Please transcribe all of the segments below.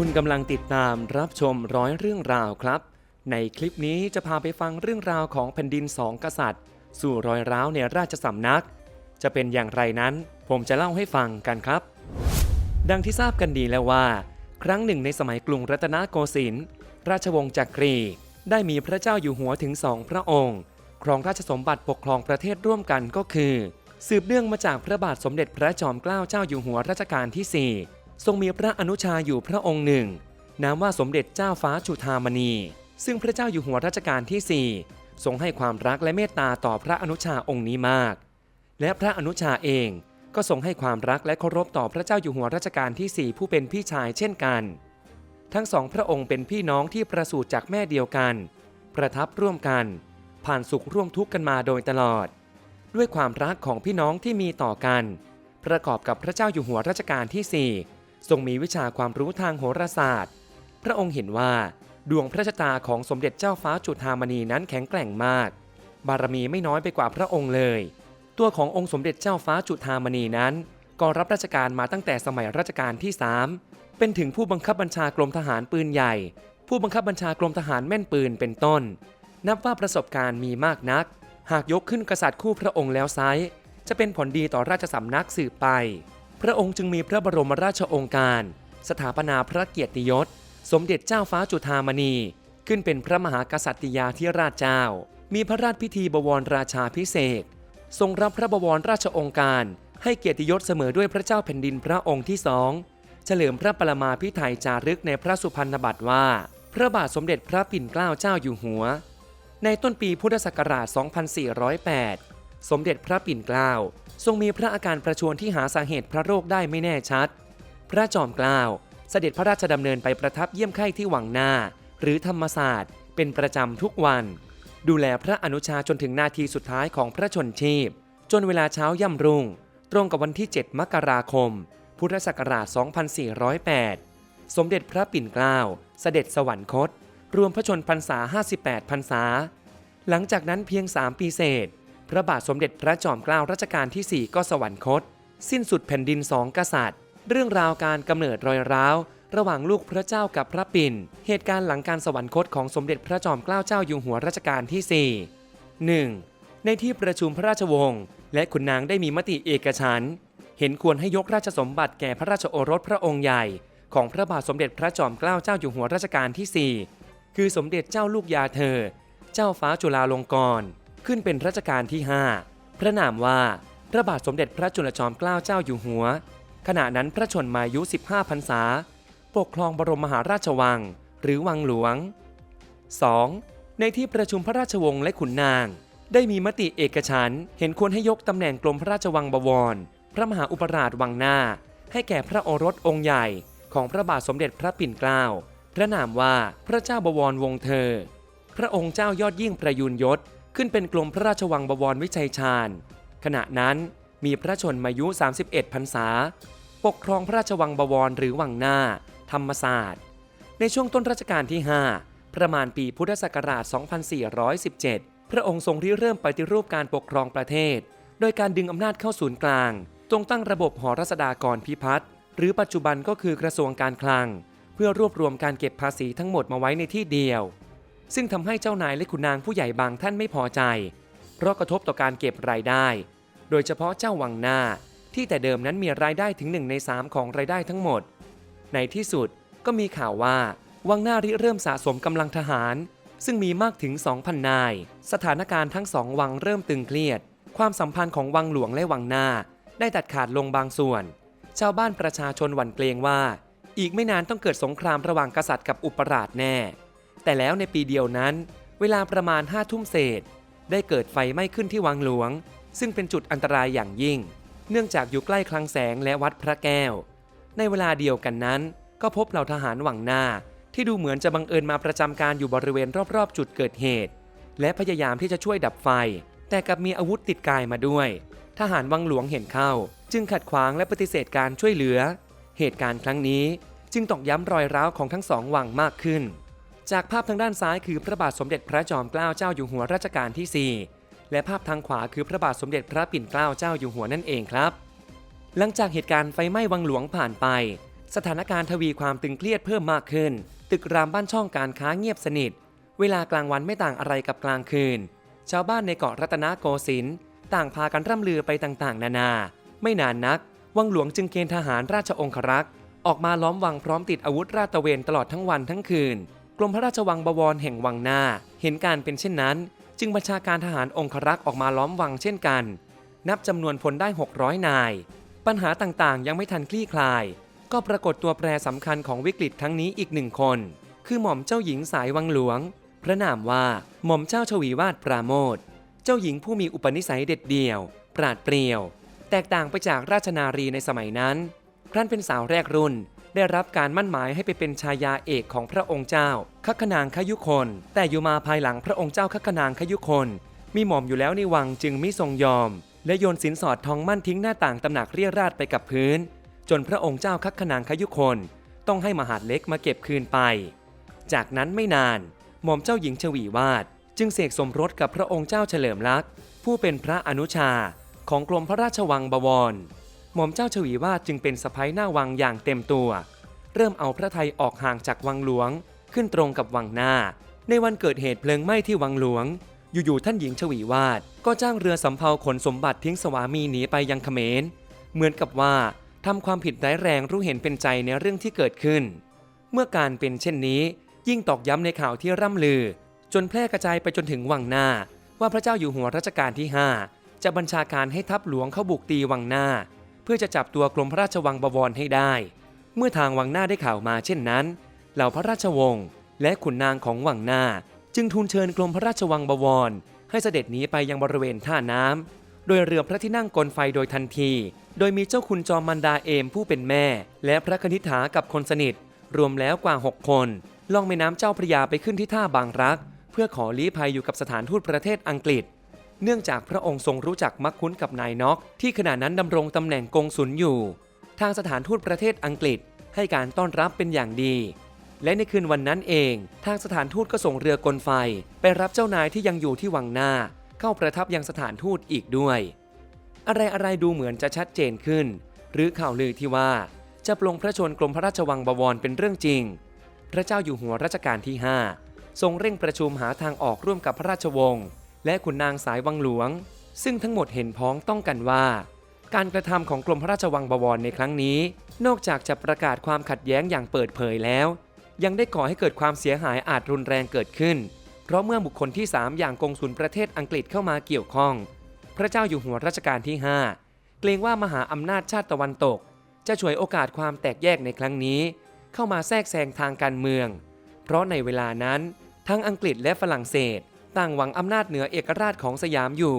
คุณกำลังติดตามรับชมร้อยเรื่องราวครับ ในคลิปนี้จะพาไปฟังเรื่องราวของแผ่นดินสองกษัตริย์ สู่รอยร้าวในราชสำนัก จะเป็นอย่างไรนั้น ผมจะเล่าให้ฟังกันครับ ดังที่ทราบกันดีแล้วว่า ครั้งหนึ่งในสมัยกรุงรัตนโกสินทร์ราชวงศ์จักรี ได้มีพระเจ้าอยู่หัวถึงสองพระองค์ ครองราชสมบัติปกครองประเทศร่วมกันก็คือ สืบเนื่องมาจากพระบาทสมเด็จพระจอมเกล้าเจ้าอยู่หัวรัชกาลที่4 ทรงมีพระอนุชาอยู่พระองค์หนึ่ง นามว่าสมเด็จเจ้าฟ้าจุฑามณี ซึ่งพระเจ้าอยู่หัวรัชกาลที่ 4 ทรงให้ความรักและเมตตาต่อพระอนุชาองค์นี้มาก และพระอนุชาเองก็ทรงให้ความรักและเคารพต่อพระเจ้าอยู่หัวรัชกาลที่ 4 ผู้เป็นพี่ชายเช่นกัน ทั้งสองพระองค์เป็นพี่น้องที่ประสูติจากแม่เดียวกัน ประทับร่วมกัน ผ่านสุขร่วมทุกข์กันมาโดยตลอด ด้วยความรักของพี่น้องที่มีต่อกัน ประกอบกับพระเจ้าอยู่หัวรัชกาลที่ 4 ทรงมีวิชาความรู้ทางโหราศาสตร์ พระองค์เห็นว่าดวงพระชะตาของสมเด็จเจ้าฟ้าจุฑามณีนั้นแข็งแกร่งมาก บารมีไม่น้อยไปกว่าพระองค์เลย ตัวขององค์สมเด็จเจ้าฟ้าจุฑามณีนั้น ก็รับราชการมาตั้งแต่สมัยรัชกาลที่ 3 เป็นถึงผู้บังคับบัญชากรมทหารปืนใหญ่ ผู้บังคับบัญชากรมทหารแม่นปืนเป็นต้น นับว่าประสบการณ์มีมากนัก หากยกขึ้นกษัตริย์คู่พระองค์แล้วไซจะเป็นผลดีต่อราชสำนักสืบไป พระองค์จึงมีพระบรมราชองการ สถาปนาพระเกียรติยศ สมเด็จเจ้าฟ้าจุฑามณี ขึ้นเป็นพระมหากษัตริยาธิราชเจ้า มีพระราชพิธีบวรราชาพิเศษ ทรงรับพระบวรราชองการ ให้เกียรติยศเสมอด้วยพระเจ้าแผ่นดินพระองค์ที่สองเฉลิมพระปรมาภิไธยจารึกในพระสุพรรณบัตรว่า พระบาทสมเด็จพระปิ่นเกล้าเจ้าอยู่หัว ในต้นปีพุทธศักราช 2408 สมเด็จพระปิ่นเกล้าทรงมีพระอาการประชวรที่หาสาเหตุพระโรคได้ไม่แน่ชัด พระจอมเกล้าเสด็จพระราชดำเนินไปประทับเยี่ยมไข้ที่วังหน้า หรือธรรมศาสตร์ เป็นประจำทุกวัน ดูแลพระอนุชาจนถึงนาทีสุดท้ายของพระชนชีพ จนเวลาเช้าย่ำรุ่ง ตรงกับวันที่ 7 มกราคม พุทธศักราช 2408 สมเด็จพระปิ่นเกล้าเสด็จสวรรคต รวมพระชนพรรษา 58 พรรษา หลังจากนั้นเพียง 3 ปีเศษ พระบาทสมเด็จพระจอมเกล้ารัชกาลที่ 4 ก็สวรรคต สิ้นสุดแผ่นดินสองกษัตริย์ เรื่องราวการกำเนิดรอยร้าว ระหว่างลูกพระเจ้ากับพระปิ่น เหตุการณ์หลังการสวรรคตของสมเด็จพระจอมเกล้าเจ้าอยู่หัวรัชกาลที่ 4 1. ในที่ประชุมพระราชวงศ์และขุนนางได้มีมติเอกฉันท์เห็นควรให้ยกราชสมบัติแก่พระราชโอรสพระองค์ใหญ่ ของพระบาทสมเด็จพระจอมเกล้าเจ้าอยู่หัวรัชกาลที่ 4 คือสมเด็จเจ้าลูกยาเธอ เจ้าฟ้าจุฬาลงกรณ์ ขึ้นเป็นรัชกาลที่ 5 พระนามว่าพระบาทสมเด็จพระจุลจอมเกล้าเจ้าอยู่หัว ขณะนั้นพระชนมายุ 15พรรษา ปกครองบรมมหาราชวัง หรือวังหลวง 2. ในที่ประชุมพระราชวงศ์และขุนนาง ได้มีมติเอกฉันเห็นควรให้ยกตำแหน่งกรมพระราชวังบวร พระมหาอุปราชวังหน้า ให้แก่พระโอรสองค์ใหญ่ของพระบาทสมเด็จพระปิ่นเกล้าพระนามว่าพระเจ้าบวรวงศ์เธอ พระองค์เจ้ายอดยิ่งประยุนยศ ขึ้นเป็นกรมพระราชวังบวรวิชัยชาญ ขณะนั้นมีพระชนมายุ 31 พรรษา ปกครองพระราชวังบวรหรือวังหน้า ธรรมศาสตร์ ในช่วงต้นรัชกาลที่ 5 ประมาณปีพุทธศักราช 2417 พระองค์ทรงริเริ่มปฏิรูปการปกครองประเทศ โดยการดึงอำนาจเข้าศูนย์กลางตรงตั้งระบบหอรัศดากรพิพัฒน์หรือปัจจุบันก็คือกระทรวงการคลัง เพื่อรวบรวมการเก็บภาษีทั้งหมดมาไว้ในที่เดียว ซึ่งทำให้เจ้านายและขุนนางผู้ใหญ่บางท่านไม่พอใจ เพราะกระทบต่อการเก็บรายได้ โดยเฉพาะเจ้าวังหน้า ที่แต่เดิมนั้นมีรายได้ถึง1ใน3ของรายได้ทั้งหมด ในที่สุดก็มีข่าวว่าวังหน้าริเริ่มสะสมกำลังทหาร ซึ่งมีมากถึง 2,000 นาย สถานการณ์ทั้งสองวังเริ่มตึงเครียด ความสัมพันธ์ของวังหลวงและวังหน้า ได้ตัดขาดลงบางส่วน ชาวบ้านประชาชนหวั่นเกรงว่า อีกไม่นานต้องเกิดสงครามระหว่างกษัตริย์กับอุปราชแน่ แต่แล้วในปีเดียวนั้น เวลาประมาณห้าทุ่มเศษ ได้เกิดไฟไหม้ขึ้นที่วังหลวง ซึ่งเป็นจุดอันตรายอย่างยิ่ง เนื่องจากอยู่ใกล้คลังแสงและวัดพระแก้ว ในเวลาเดียวกันนั้น ก็พบเหล่าทหารวังหน้า ที่ดูเหมือนจะบังเอิญมาประจำการอยู่บริเวณรอบๆ จุดเกิดเหตุ และพยายามที่จะช่วยดับไฟ แต่กลับมีอาวุธติดกายมาด้วย ทหารวังหลวงเห็นเข้า จึงขัดขวางและปฏิเสธการช่วยเหลือ เหตุการณ์ครั้งนี้จึงตอกย้ำรอยร้าวของทั้งสองวังมากขึ้น จากภาพทางด้านซ้ายคือพระบาทสมเด็จพระจอมเกล้าเจ้าอยู่หัวรัชกาลที่ 4 และภาพทางขวาคือพระบาทสมเด็จพระปิ่นเกล้าเจ้าอยู่หัวนั่นเองครับ หลังจากเหตุการณ์ไฟไหม้วังหลวงผ่านไป สถานการณ์ทวีความตึงเครียดเพิ่มมากขึ้น ตึกรามบ้านช่องการค้าเงียบสนิท เวลากลางวันไม่ต่างอะไรกับกลางคืน ชาวบ้านในเกาะรัตนโกสินทร์ต่างพากันร่ำลือไปต่างๆ นานา ไม่นานนัก วังหลวงจึงเกณฑ์ทหารราชองครักษ์ออกมาล้อมวังพร้อมติดอาวุธราดตระเวนตลอดทั้งวันทั้งคืน กรมพระราชวังบวรแห่งวังหน้า เห็นการเป็นเช่นนั้น จึงบัญชาการทหารองครักษ์ออกมาล้อมวังเช่นกัน นับจำนวนพลได้ 600 นาย ปัญหาต่างๆ ยังไม่ทันคลี่คลาย ก็ปรากฏตัวแปรสำคัญของวิกฤตครั้งนี้อีกหนึ่งคน คือหม่อมเจ้าหญิงสายวังหลวง พระนามว่าหม่อมเจ้าชวีวาดปราโมทเจ้าหญิงผู้มีอุปนิสัยเด็ดเดี่ยว ปราดเปรียว แตกต่างไปจากราชนารีในสมัยนั้น ครั้นเป็นสาวแรกรุ่น ได้รับการมั่นหมายให้ไปเป็นชายาเอกของพระองค์เจ้าคัคนางคยุคน แต่อยู่มาภายหลังพระองค์เจ้าคัคนางคยุคน มีหม่อมอยู่แล้วในวังจึงไม่ทรงยอม และโยนสินสอดทองมั่นทิ้งหน้าต่างตำหนักเรียราดไปกับพื้น จนพระองค์เจ้าคัคคนางคยุคน ต้องให้มหาดเล็กมาเก็บคืนไป จากนั้นไม่นานหม่อมเจ้าหญิงชวีวาด จึงเสกสมรสกับพระองค์เจ้าเฉลิมลักษณ์ผู้เป็นพระอนุชาของกรมพระราชวังบวร หม่อมเจ้าชวีวาดจึงเป็นสะพ้ยหน้าวังอย่างเต็มตัว เริ่มเอาพระไทยออกห่างจากวังหลวง ขึ้นตรงกับวังหน้า ในวันเกิดเหตุเพลิงไหม้ที่วังหลวง อยู่ๆท่านหญิงชวีวาดก็จ้างเรือสำเภาขนสมบัติทิ้งสวามีหนีไปยังเขมร เหมือนกับว่าทำความผิดร้ายแรงรู้เห็นเป็นใจในเรื่องที่เกิดขึ้น เมื่อการเป็นเช่นนี้ ยิ่งตอกย้ำในข่าวที่ร่ำลือ จนแพร่กระจายไปจนถึงวังหน้า ว่าพระเจ้าอยู่หัวรัชกาลที่ 5 จะบัญชาการให้ทัพหลวงเข้าบุกตีวังหน้า เพื่อจะจับตัวกรมพระราชวังบวรให้ได้ เมื่อทางวังหน้าได้ข่าวมาเช่นนั้น เหล่าพระราชวงศ์และขุนนางของวังหน้า จึงทูลเชิญกรมพระราชวังบวร ให้เสด็จหนีไปยังบริเวณท่าน้ำโดยเรือพระที่นั่งกลไฟโดยทันที โดยมีเจ้าคุณจอมมันดาเอมผู้เป็นแม่ และพระคณิษฐากับคนสนิท รวมแล้วกว่า 6 คนล่องแม่น้ำเจ้าพระยาไปขึ้นที่ท่าบางรัก เพื่อขอลี้ภัยอยู่กับสถานทูตประเทศอังกฤษ เนื่องจากพระองค์ทรงรู้จักมักคุ้นกับนายน็อกที่ขณะนั้นดำรงตำแหน่งกงสุลอยู่ ทางสถานทูตประเทศอังกฤษให้การต้อนรับเป็นอย่างดี และในคืนวันนั้นเอง ทางสถานทูตก็ส่งเรือกลไฟ ไปรับเจ้านายที่ยังอยู่ที่วังหน้า เข้าประทับยังสถานทูตอีกด้วย อะไรอะไรๆดูเหมือนจะชัดเจนขึ้น หรือข่าวลือที่ว่าจะปลงพระชนกรมพระราชวังบวรเป็นเรื่องจริง พระเจ้าอยู่หัวรัชกาลที่ 5 ทรงเร่งประชุมหาทางออกร่วมกับพระราชวงศ์ และขุนนางสายวังหลวง ซึ่งทั้งหมดเห็นพ้องต้องกันว่า การกระทำของกรมพระราชวังบวรในครั้งนี้ นอกจากจะประกาศความขัดแย้งอย่างเปิดเผยแล้ว ยังได้ก่อให้เกิดความเสียหายอาจรุนแรงเกิดขึ้น เพราะเมื่อบุคคลที่ 3 อย่างกงสุลประเทศอังกฤษเข้ามาเกี่ยวข้อง พระเจ้าอยู่หัวรัชกาลที่ 5 เกรงว่ามหาอำนาจชาติตะวันตก จะฉวยโอกาสความแตกแยกในครั้งนี้ เข้ามาแทรกแซงทางการเมือง เพราะในเวลานั้นทั้งอังกฤษและฝรั่งเศส ต่างหวังอำนาจเหนือเอกราชของสยามอยู่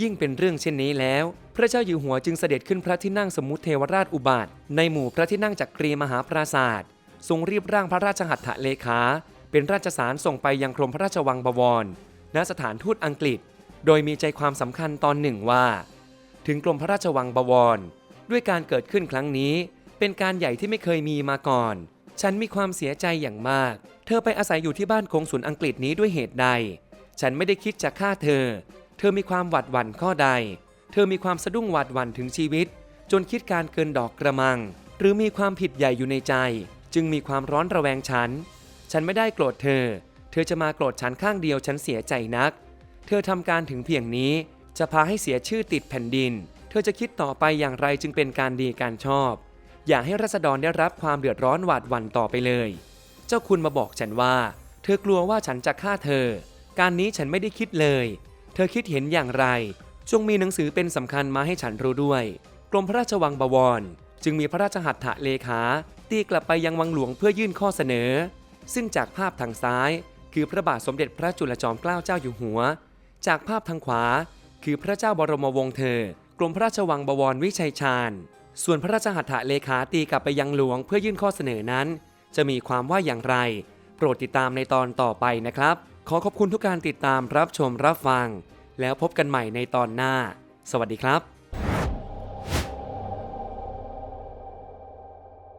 ยิ่งเป็นเรื่องเช่นนี้แล้ว พระเจ้าอยู่หัวจึงเสด็จขึ้นพระที่นั่งสมมุติเทวราชอุบาท ในหมู่พระที่นั่งจักรีมหาปราศาสตร์ทรงรีบร่างพระราชหัตถเลขา เป็นราชสารส่งไปยังกรมพระราชวังบวร ณสถานทูตอังกฤษ โดยมีใจความสำคัญตอนหนึ่งว่า ถึงกรมพระราชวังบวร ด้วยการเกิดขึ้นครั้งนี้ เป็นการใหญ่ที่ไม่เคยมีมาก่อน ฉันมีความเสียใจอย่างมาก เธอไปอาศัยอยู่ที่บ้านกงสุลอังกฤษนี้ด้วยเหตุใด ฉันไม่ได้คิดจะฆ่าเธอ เธอมีความหวาดหวั่นข้อใด เธอมีความสะดุ้งหวาดหวั่นถึงชีวิต จนคิดการเกินดอกกระมัง หรือมีความผิดใหญ่อยู่ในใจ จึงมีความร้อนระแวงฉัน ฉันไม่ได้โกรธเธอ เธอจะมาโกรธฉันข้างเดียวฉันเสียใจนัก เธอทำการถึงเพียงนี้ จะพาให้เสียชื่อติดแผ่นดิน เธอจะคิดต่อไปอย่างไรจึงเป็นการดีการชอบ อย่าให้รัษฎรได้รับความเดือดร้อนหวาดหวั่นต่อไปเลย เจ้าคุณมาบอกฉันว่า เธอกลัวว่าฉันจะฆ่าเธอ การนี้ฉันไม่ได้คิดเลย เธอคิดเห็นอย่างไร จงมีหนังสือเป็นสำคัญมาให้ฉันรู้ด้วย กรมพระราชวังบวร จึงมีพระราชหัตถเลขา ตีกลับไปยังวังหลวงเพื่อยื่นข้อเสนอ ซึ่งจากภาพทางซ้าย คือพระบาทสมเด็จพระจุลจอมเกล้าเจ้าอยู่หัว จากภาพทางขวา คือพระเจ้าบรมวงศ์เธอ กรมพระราชวังบวรวิชัยชาญ ส่วนพระราชหัตถเลขาตีกลับไปยังหลวงเพื่อยื่นข้อเสนอนั้น จะมีความว่าอย่างไร โปรดติดตามในตอนต่อไปนะครับ ขอขอบคุณทุกการติดตามรับชมรับฟัง แล้วพบกันใหม่ในตอนหน้า สวัสดีครับ